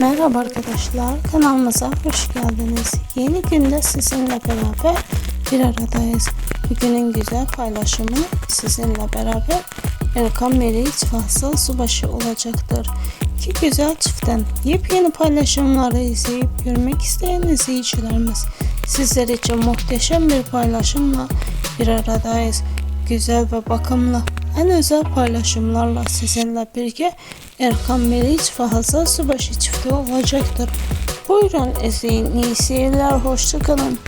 Merhaba arkadaşlar kanalımıza hoş geldiniz. Yeni günde sizinle beraber bir aradayız. Bugünün güzel paylaşımı sizinle beraber Erkan Meriç Fahsal Subaşı olacaktır. Ki güzel çiftten yepyeni paylaşımları izleyip görmek isteyen izleyicilerimiz sizler için muhteşem bir paylaşımla bir aradayız. Güzel ve bakımlı en özel paylaşımlarla sizinle birlikte Erkan Meriç ve Hazal Subaşı çifti olacaktır. Buyurun izleyin. İyi seyirler. Hoşçakalın.